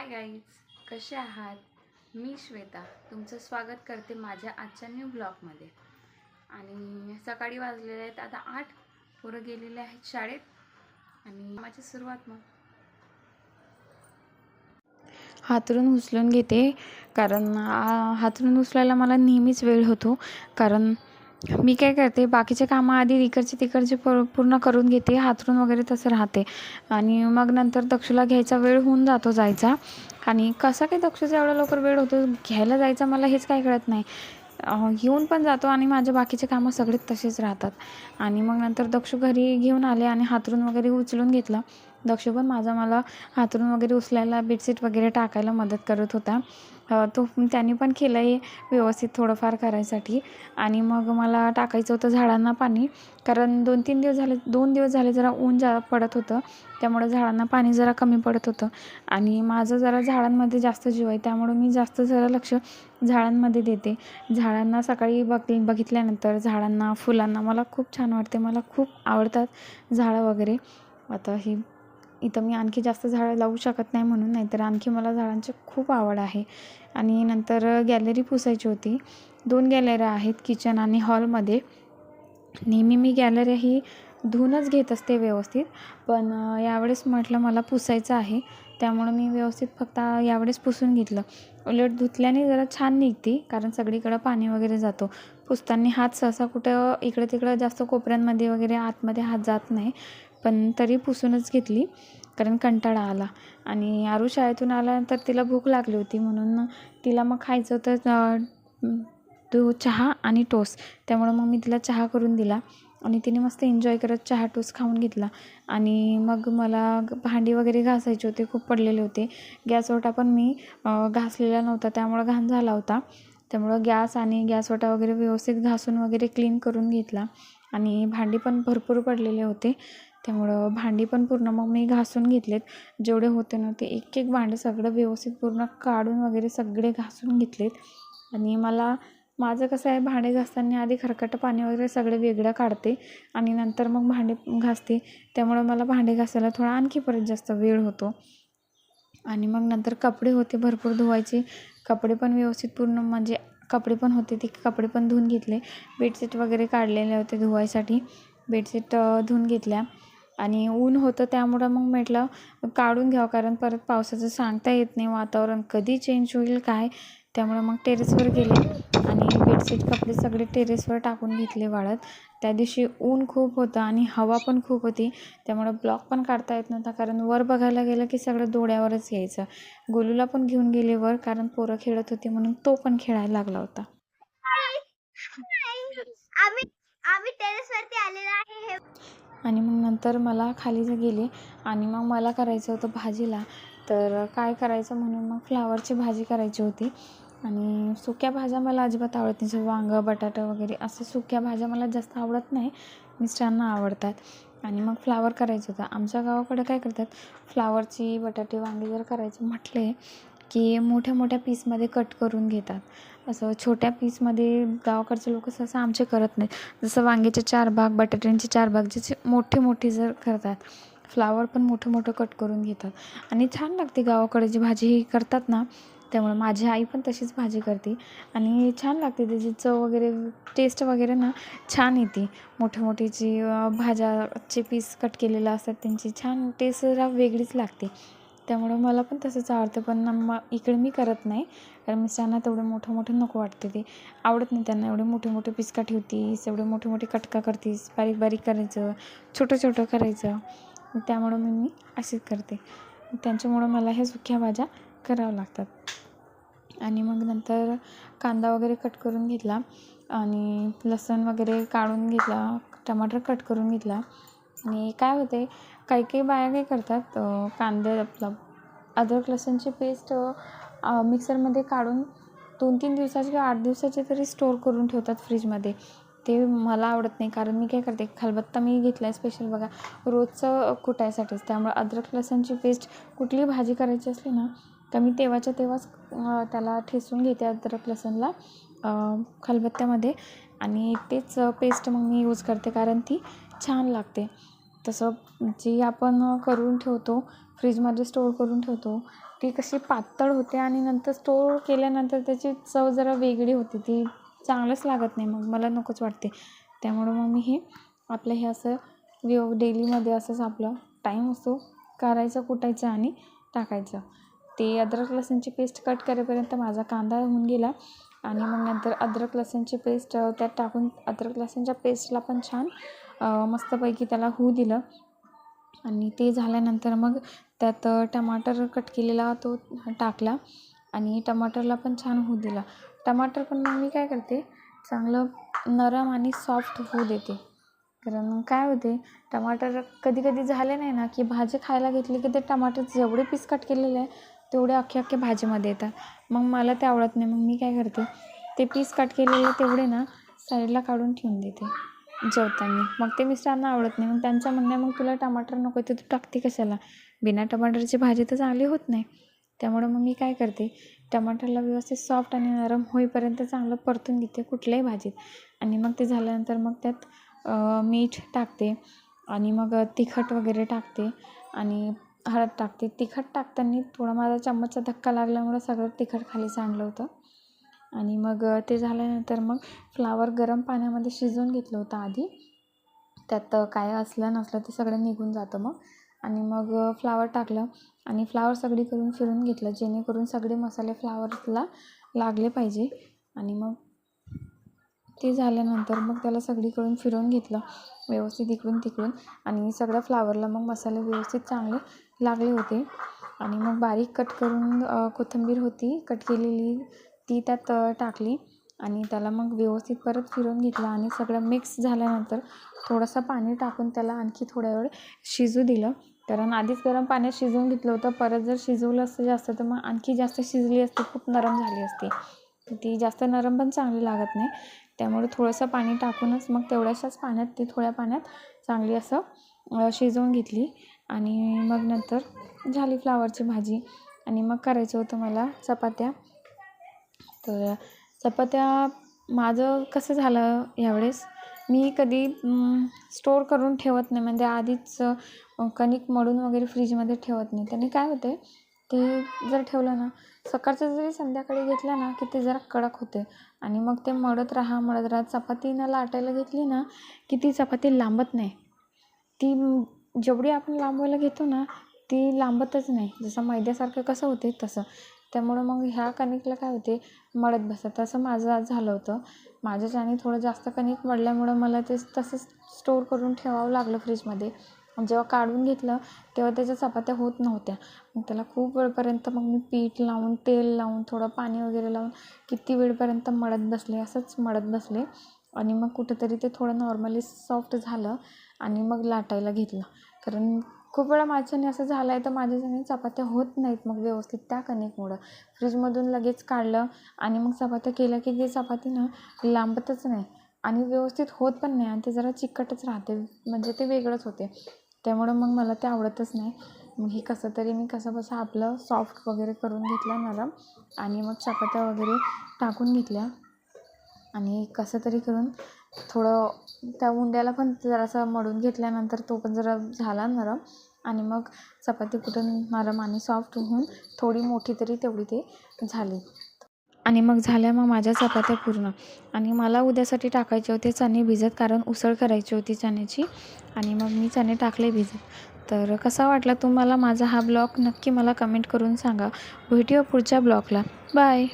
Hi guys कसे आहात? मी श्वेता तुमचं स्वागत करते माझ्या आजच्या न्यू ब्लॉगमध्ये आणि सकाळी वाजलेले आहेत आता आठ पोरं गेलेले आहेत शाळेत. आणि माझी सुरुवात मग. हातरून उचलून घेते कारण हातरून उचलायला मला नेहमीच वेळ होतो. कारण मी काय करते बाकीचे कामं आधी इकडचे तिकडचे प पूर्ण करून घेते हातरून वगैरे तसं राहते. आणि मग नंतर दक्षूला घ्यायचा वेळ होऊन जातो जायचा. आणि कसा काय दक्षूचा एवढा लवकर वेळ होतो घ्यायला जायचा मला हेच काय कळत नाही. येऊन पण जातो आणि माझे बाकीचे कामं सगळे तसेच राहतात. आणि मग नंतर दक्षू घरी घेऊन आले आणि हातरून वगैरे उचलून घेतलं. दक्ष पण माझा मला हातरून वगैरे उचलायला बेडशीट वगैरे टाकायला मदत करत होता. तो त्यांनी पण केलं आहे व्यवस्थित थोडंफार करायसाठी. आणि मग मला टाकायचं होतं झाडांना पाणी. कारण दोन तीन दिवस झाले दोन दिवस झाले जरा ऊन जा पडत होतं. त्यामुळं झाडांना पाणी जरा कमी पडत होतं. आणि माझं जरा झाडांमध्ये जास्त जीव आहे. त्यामुळं मी जास्त जरा लक्ष झाडांमध्ये देते. झाडांना सकाळी बघ बघितल्यानंतर झाडांना फुलांना मला खूप छान वाटते. मला खूप आवडतात झाडं वगैरे. आता ही इथं मी आणखी जास्त झाडं लावू शकत नाही म्हणून नाहीतर आणखी मला झाडांची खूप आवड आहे. आणि नंतर गॅलरी पुसायची होती. दोन गॅलऱ्या आहेत किचन आणि हॉलमध्ये. नेहमी मी गॅलरी ही धुवूनच घेत असते व्यवस्थित. पण यावेळेस म्हटलं मला पुसायचं आहे. त्यामुळं मी व्यवस्थित फक्त यावेळेस पुसून घेतलं. उलट धुतल्याने जरा छान निघते कारण सगळीकडं पाणी वगैरे जातो. पुसताना हात सहसा कुठं इकडं तिकडं जास्त कोपऱ्यांमध्ये वगैरे आतमध्ये हात जात नाही. पण तरी पुसूनच घेतली कारण कंटाळा आला. आणि आरू शाळेतून आल्यानंतर तिला भूक लागली होती म्हणून तिला मग खायचं होतं तो चहा आणि टोस. त्यामुळं मग मी तिला चहा करून दिला आणि तिने मस्त एन्जॉय करत चहा टोस खाऊन घेतला. आणि मग मला भांडी वगैरे घासायचे होते खूप पडलेले होते. गॅस ओटा पण मी घासलेला नव्हता त्यामुळं घाण झाला होता. त्यामुळं गॅस आणि गॅस ओटा वगैरे व्यवस्थित घासून वगैरे क्लीन करून घेतला. आणि भांडी पण भरपूर पडलेले होते. त्यामुळं भांडी पण पूर्ण मग मी घासून घेतलेत. जेवढे होते ना ते एक एक भांडे सगळं व्यवस्थित पूर्ण काढून वगैरे सगळे घासून घेतलेत. आणि मला माझं कसं आहे भांडे घासताना आधी खरकटं पाणी वगैरे सगळे वेगळं काढते आणि नंतर मग भांडे घासते. त्यामुळं मला भांडे घासायला थोडा आणखी परत जास्त वेळ होतो. आणि मग नंतर कपडे होते भरपूर धुवायचे. कपडे पण व्यवस्थित पूर्ण म्हणजे कपडे पण होते ते कपडे पण धुवून घेतले. बेडशीट वगैरे काढलेले होते धुवायसाठी. बेडशीट धुवून घेतल्या. आणि ऊन होतं त्यामुळं मग म्हटलं काढून घ्यावं कारण परत पावसाचं सांगता येत नाही वातावरण. कधी चेंज होईल काय? त्यामुळं मग टेरेसवर गेले आणि बेडशीट कपडे सगळे टेरेसवर टाकून घेतले वाळत. त्या दिवशी ऊन खूप होतं आणि हवा पण खूप होती. त्यामुळं ब्लॉक पण काढता येत नव्हता कारण वर बघायला गेलं की सगळं डोळ्यावरच यायचं. गोलूला पण घेऊन गेले वर कारण पोरं खेळत होती म्हणून तो पण खेळायला लागला होता. आम्ही टेरेसवरती टेरेस आलेलो आहे. आणि मग नंतर मला खाली जे गेले आणि मग मला करायचं होतं भाजीला तर काय करायचं म्हणून मग फ्लावरची भाजी करायची होती. आणि सुक्या भाज्या मला अजिबात आवडत नाही जसं वांगं बटाटा वगैरे असं सुक्या भाज्या मला जास्त आवडत नाही. मिस्टरांना आवडतात. आणि मग फ्लावर करायचं होतं. आमच्या गावाकडे काय करतात फ्लावरची बटाटे वांगे जर करायचे म्हटले की मोठ्या मोठ्या पीसमध्ये कट करून घेतात. असं छोट्या पीसमध्ये गावाकडचे लोक सहसा आमचे करत नाहीत. जसं वांग्याचे चार भाग बटाट्यांचे चार भाग जसे मोठे मोठे जर करतात फ्लावर पण मोठं मोठं कट करून घेतात. आणि छान लागते गावाकडे जी भाजी ही करतात ना त्यामुळे माझी आई पण तशीच भाजी करते. आणि छान लागते त्याची चव वगैरे टेस्ट वगैरे ना छान येते. मोठे मोठे जी भाज्याचे पीस कट केलेलं असतात त्यांची छान टेस्ट जरा वेगळीच लागते. त्यामुळं मला पण तसंच आवडतं. पण मग इकडे मी करत नाही. कारण मिस्टरांना तेवढं मोठं मोठं नको वाटते ते. आवडत नाही त्यांना. एवढे मोठे मोठे पीस ठेवतीस एवढे मोठे मोठे कटका करतीस बारीक बारीक करायचं छोटं छोटं करायचं. त्यामुळं मग मी अशीच करते. त्यांच्यामुळं मला ह्या सुक्या भाज्या कराव्या लागतात. आणि मग नंतर कांदा वगैरे कट करून घेतला आणि लसूण वगैरे काढून घेतला टमाटर कट करून घेतला. आणि काय होते काही काही बाया काय करतात कांदे आपलं अद्रक लसूणची पेस्ट मिक्सरमध्ये काढून दोन तीन दिवसाची किंवा आठ दिवसाची तरी स्टोर करून ठेवतात फ्रीजमध्ये ते मला आवडत नाही कारण मी काय करते खलबत्ता मी घेतला आहे स्पेशल बघा रोजचं कुटायसाठीच. त्यामुळे अद्रक लसूणची पेस्ट कुठली भाजी करायची असली ना तर मी तेव्हाच्या तेव्हाच त्याला ठेसून घेते अद्रक लसूणला खलबत्त्यामध्ये. आणि तेच पेस्ट मग मी यूज करते कारण ती छान लागते. तसं जी आपण करून ठेवतो फ्रीजमध्ये स्टोअर करून ठेवतो ती कशी पातळ होते आणि नंतर स्टोअर केल्यानंतर त्याची चव जरा वेगळी होते ती चांगलंच लागत नाही मग. मला नकोच वाटते. त्यामुळं मग मी हे आपलं हे असं व्यव डेलीमध्ये असंच आपलं टाईम असतो करायचं कुटायचं आणि टाकायचं. ते अद्रक लसूणची पेस्ट कट करेपर्यंत माझा कांदा होऊन गेला आणि मग नंतर अद्रक लसूणची पेस्ट त्यात टाकून अद्रक लसूणच्या पेस्टला पण छान मस्तपैकी त्याला होऊ दिलं. आणि ते झाल्यानंतर मग त्यात टमाटर कट केलेला तो टाकला आणि टमाटरला पण छान होऊ दिला. टमाटर पण मग मी काय करते चांगलं नरम आणि सॉफ्ट होऊ देते. कारण काय होते टमाटर कधी कधी झाले नाही ना की भाजी खायला घेतली की ते टमाटर जेवढे पीस कट केलेले आहे तेवढे अख्खे अख्खे भाजीमध्ये येतात. मग मला ते आवडत नाही. मग मी काय करते ते पीस कट केलेले तेवढे ना साईडला काढून ठेवून देते. जेवताना. मग ते मिस्टरांना आवडत नाही. मग त्यांचं म्हणणं आहे मग तुला टमाटर नको आहे तर तू टाकते कशाला? बिना टमाटरची भाजी तर चांगली होत नाही. त्यामुळं मग मी काय करते टमाटरला व्यवस्थित सॉफ्ट आणि नरम होईपर्यंत चांगलं परतून घेते कुठल्याही भाजीत. आणि मग ते झाल्यानंतर मग त्यात मीठ टाकते आणि मग तिखट वगैरे टाकते आणि हळद टाकते. तिखट टाकताना थोडा माझा चम्मचचा धक्का लागल्यामुळं सगळं तिखट खाली सांडलं होतं. आणि मग ते झाल्यानंतर मग फ्लावर गरम पाण्यामध्ये शिजवून घेतलं होतं आधी. त्यात काय असलं नसलं ते सगळं निघून जातं मग. आणि मग फ्लावर टाकलं आणि फ्लावर सगळीकडून फिरून घेतलं जेणेकरून सगळे मसाले फ्लावरला लागले पाहिजे. आणि मग ते झाल्यानंतर मग त्याला सगळीकडून फिरवून घेतलं व्यवस्थित इकडून तिकडून. आणि सगळ्या फ्लावरला मग मसाले व्यवस्थित चांगले लागले होते. आणि मग बारीक कट करून कोथिंबीर होती कट केलेली ती त्यात टाकली आणि त्याला मग व्यवस्थित परत फिरवून घेतलं आणि सगळं मिक्स झाल्यानंतर थोडंसं पाणी टाकून त्याला आणखी थोड्या वेळ शिजू दिलं. कारण आधीच गरम पाण्यात शिजवून घेतलं होतं. परत जर शिजवलं असतं जास्त तर मग आणखी जास्त शिजली असती खूप नरम झाली असती. तर ती जास्त नरम पण चांगली लागत नाही. त्यामुळे थोडंसं पाणी टाकूनच मग तेवढ्याशाच पाण्यात ती थोड्या पाण्यात चांगली असं शिजवून घेतली. आणि मग नंतर झाली फ्लावरची भाजी. आणि मग करायचं होतं मला चपात्या. तर चपात्या माझं कसं झालं यावेळेस? मी कधी स्टोअर करून ठेवत नाही. म्हणजे आधीच कणिक मळून वगैरे फ्रीजमध्ये ठेवत नाही. त्याने काय होते ते जर ठेवलं ना सकाळचं जरी संध्याकाळी घेतलं ना की ते जरा कडक होते आणि मग ते मळत राहा मळत राहा. चपातीनं लाटायला घेतली ना की ती चपाती लांबत नाही. ती जेवढी आपण लांबवायला घेतो ना ती लांबतच नाही. जसं मैद्यासारखं कसं होते तसं. त्यामुळं मग ह्या कणिकला काय होते मळत बसतं तसं माझं आज झालं होतं. माझ्याच्याने थोडं जास्त कणिक मळल्यामुळं मला ते तसंच स्टोअर करून ठेवावं लागलं फ्रीजमध्ये जेव्हा काढून घेतलं तेव्हा त्याच्या चपात्या होत नव्हत्या. मग त्याला खूप वेळपर्यंत मग मी पीठ लावून तेल लावून थोडं पाणी वगैरे लावून किती वेळपर्यंत मळत बसले असंच मळत बसले. आणि मग कुठंतरी ते थोडं नॉर्मली सॉफ्ट झालं आणि मग लाटायला घेतलं. कारण खूप वेळा माझ्याने असं झालं आहे तर माझ्याच्याने चपात्या होत नाहीत मग व्यवस्थित त्या कणिकमुळं. फ्रीजमधून लगेच काढलं आणि मग चपात्या केल्या की ती चपाती ना लांबतच नाही आणि व्यवस्थित होत पण नाही आणि ते जरा चिकटच राहते म्हणजे ते वेगळंच होते. त्यामुळं मग मला ते आवडतच नाही. मग हे कसं तरी मी कसं बसं आपलं सॉफ्ट वगैरे करून घेतलं नरम आणि मग चपात्या वगैरे टाकून घेतल्या आणि कसं तरी करून थोडं त्या उंड्याला पण जरासं मळून घेतल्यानंतर तो पण जरा झाला नरम. आणि मग चपाती कुठून नरम आणि सॉफ्ट होऊन थोडी मोठी तरी तेवढी ते झाली. आणि मग झाल्या मग माझ्या चपात्या पूर्ण. आणि मला उद्यासाठी टाकायचे होते चणे भिजत कारण उसळ करायची होती चण्याची. आणि मग मी चणे टाकले भिजत. तर कसा वाटला तुम्हाला माझा हा ब्लॉग? नक्की मला कमेंट करून सांगा. भेटूया पुढच्या ब्लॉगला. बाय!